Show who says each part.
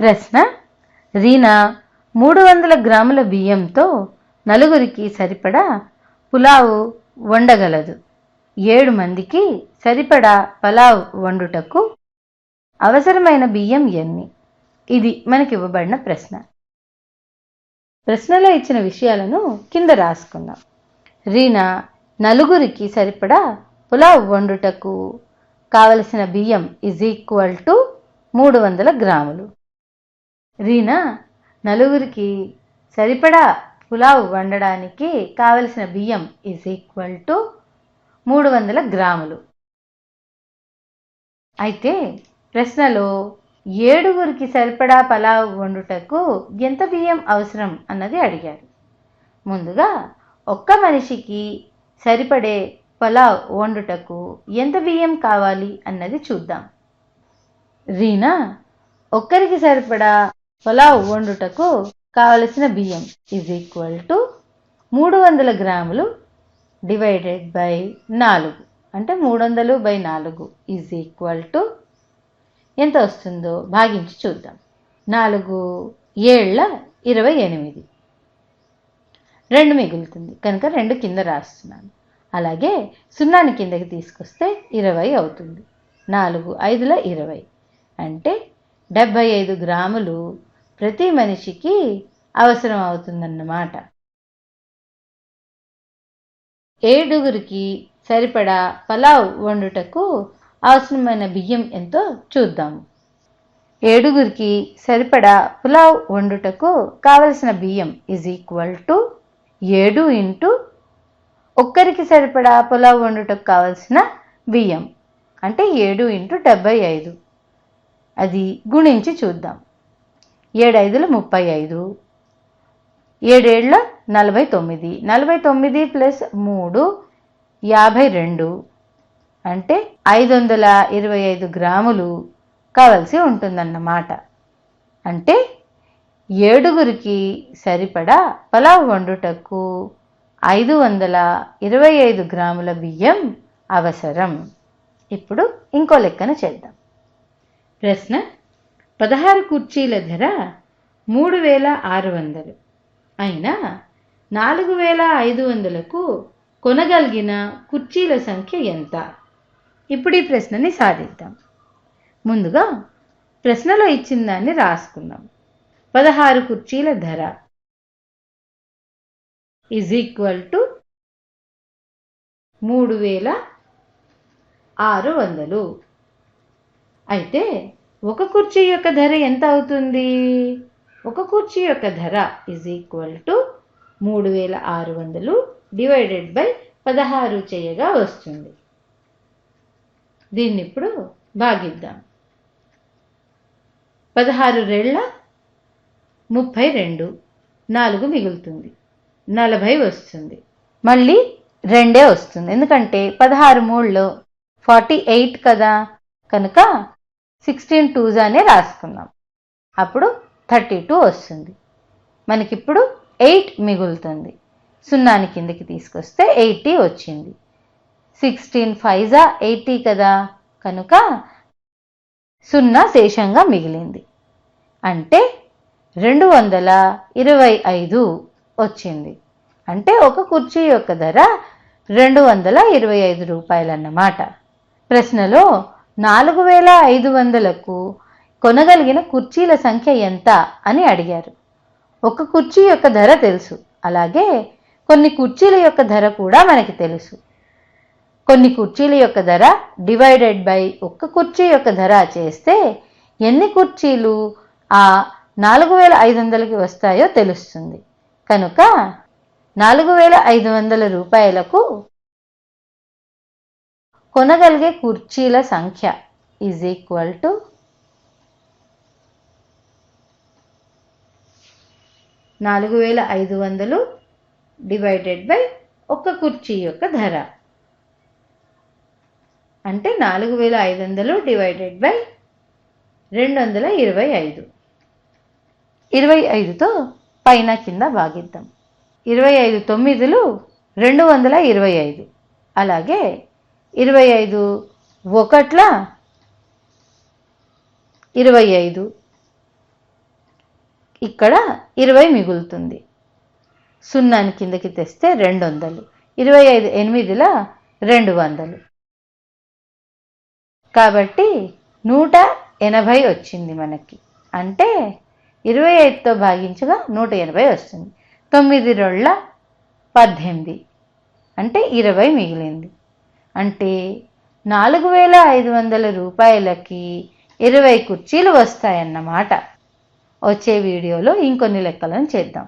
Speaker 1: ప్రశ్న రీనా మూడు వందల గ్రాముల బియ్యంతో నలుగురికి సరిపడా పులావు వండగలదు. ఏడు మందికి సరిపడా పలావ్ వండుటకు అవసరమైన బియ్యం ఎన్ని? ఇది మనకి ఇవ్వబడిన ప్రశ్న. ప్రశ్నలో ఇచ్చిన విషయాలను కింద రాసుకుందాం. రీనా నలుగురికి సరిపడా పులావ్ వండుటకు కావలసిన బియ్యం ఈజ్ ఈక్వల్ టు మూడు వందల గ్రాములు. రీనా నలుగురికి సరిపడా పులావ్ వండడానికి కావలసిన బియ్యం ఈజ్ ఈక్వల్ టు మూడు వందల గ్రాములు. అయితే ప్రశ్నలో ఏడుగురికి సరిపడా పలావ్ వండుటకు ఎంత బియ్యం అవసరం అన్నది అడిగారు ముందుగా ఒక్క మనిషికి సరిపడే పలావ్ వండుటకు ఎంత బియ్యం కావాలి అన్నది చూద్దాం. రీనా ఒక్కరికి సరిపడా పులావ్ వండుటకు కావలసిన బియ్యం ఈజ్ ఈక్వల్ టు మూడు వందల గ్రాములు డివైడెడ్ బై నాలుగు. అంటే మూడు వందలు బై నాలుగు ఈజ్ ఈక్వల్ టు ఎంత వస్తుందో భాగించి చూద్దాం. నాలుగు ఏళ్ళ ఇరవై ఎనిమిది. రెండు మిగులుతుంది. కనుక రెండు కింద రాస్తున్నాను. అలాగే సున్నాని కిందకి తీసుకొస్తే ఇరవై అవుతుంది. నాలుగు ఐదుల ఇరవై. అంటే డెబ్బై ఐదు గ్రాములు ప్రతి మనిషికి అవసరం అవుతుందన్నమాట. ఏడుగురికి సరిపడా పలావ్ వండుటకు అవసరమైన బియ్యం ఎంతో చూద్దాము ఏడుగురికి సరిపడా పులావ్ వండుటకు కావలసిన బియ్యం ఈజ్ ఈక్వల్ టు ఏడు ఇంటూ ఒక్కరికి సరిపడా పులావ్ వండుటకు కావలసిన బియ్యం. అంటే ఏడు ఇంటూ డెబ్బై ఐదు. అది గుణించి చూద్దాం. ఏడైదుల ముప్పై ఐదు. ఏడేళ్ళ నలభై తొమ్మిది. నలభై తొమ్మిది ప్లస్ మూడు యాభై రెండు. అంటే ఐదు వందల ఇరవై ఐదు గ్రాములు కావలసి ఉంటుందన్నమాట. అంటే ఏడుగురికి సరిపడా పలావ్ వండుటకు ఐదు వందల ఇరవై ఐదు గ్రాముల బియ్యం అవసరం. ఇప్పుడు ఇంకో లెక్కన చేద్దాం. ప్రశ్న పదహారు కుర్చీల ధర మూడు వేల ఆరు వందలు. అయినా నాలుగు వేల ఐదు వందలకు కొనగలిగిన కుర్చీల సంఖ్య ఎంత? ఇప్పుడు ఈ ప్రశ్నని సాధిద్దాం. ముందుగా ప్రశ్నలో ఇచ్చిన దాన్ని రాసుకుందాం. పదహారు కుర్చీల ధర ఈజ్ ఈక్వల్ టు మూడు వేల ఆరు వందలు. అయితే ఒక కుర్చీ యొక్క ధర ఎంత అవుతుంది? ఒక కుర్చీ యొక్క ధర ఈజ్ ఈక్వల్ టు మూడు వేల ఆరు వందలు డివైడెడ్ బై పదహారు చేయగా వస్తుంది. దీన్ని ఇప్పుడు భాగిద్దాం. పదహారు రెళ్ళ ముప్పై రెండు నాలుగు మిగులుతుంది. నలభై వస్తుంది. మళ్ళీ రెండే వస్తుంది. ఎందుకంటే పదహారు మూడులో ఫార్టీ ఎయిట్ కదా. కనుక సిక్స్టీన్ టూస్ అనే రాసుకుందాం. అప్పుడు థర్టీ టూ వస్తుంది. మనకిప్పుడు ఎయిట్ మిగులుతుంది. సున్నాని కిందకి తీసుకొస్తే ఎయిటీ వచ్చింది. సిక్స్టీన్ ఫైజా ఎయిటీ కదా? కనుక సున్నా శేషంగా మిగిలింది. అంటే రెండు వందల ఇరవై ఐదు వచ్చింది. అంటే ఒక కుర్చీ యొక్క ధర రెండు వందల ఇరవై ఐదు రూపాయలన్నమాట. ప్రశ్నలో నాలుగు వేల ఐదు వందలకు కొనగలిగిన కుర్చీల సంఖ్య ఎంత అని అడిగారు. ఒక కుర్చీ యొక్క ధర తెలుసు. అలాగే కొన్ని కుర్చీల యొక్క ధర కూడా మనకి తెలుసు. కొన్ని కుర్చీల యొక్క ధర డివైడెడ్ బై ఒక్క కుర్చీ యొక్క ధర చేస్తే ఎన్ని కుర్చీలు ఆ నాలుగు వేల ఐదు వందలకి వస్తాయో తెలుస్తుంది. కనుక నాలుగు వేల ఐదు వందల రూపాయలకు కొనగలిగే కుర్చీల సంఖ్య ఈజ్ ఈక్వల్ టు నాలుగు వేల ఐదు వందలు డివైడెడ్ బై ఒక కుర్చీ యొక్క ధర. అంటే నాలుగు వేల ఐదు వందలు డివైడెడ్ బై రెండు వందల ఇరవై ఐదు. ఇరవై ఐదుతో పైన కింద భాగిద్దాం. ఇరవై ఐదు తొమ్మిదిలు రెండు వందల ఇరవై ఐదు. అలాగే ఇరవై ఐదు. ఒకట్ల? ఇరవై ఐదు. ఇక్కడ ఇరవై మిగులుతుంది. సున్నాని కిందకి తెస్తే రెండు వందలు ఇరవై ఐదు ఎనిమిదిల రెండు వందలు కాబట్టి నూట ఎనభై వచ్చింది మనకి. అంటే ఇరవై ఐదుతో భాగించగా నూట ఎనభై వస్తుంది. తొమ్మిది రోళ్ళ పద్దెనిమిది. అంటే ఇరవై మిగిలింది. అంటే నాలుగు వేల ఐదు వందల రూపాయలకి ఇరవై కుర్చీలు వస్తాయన్నమాట. వచ్చే వీడియోలో ఇంకొన్ని లెక్కలను చేద్దాం.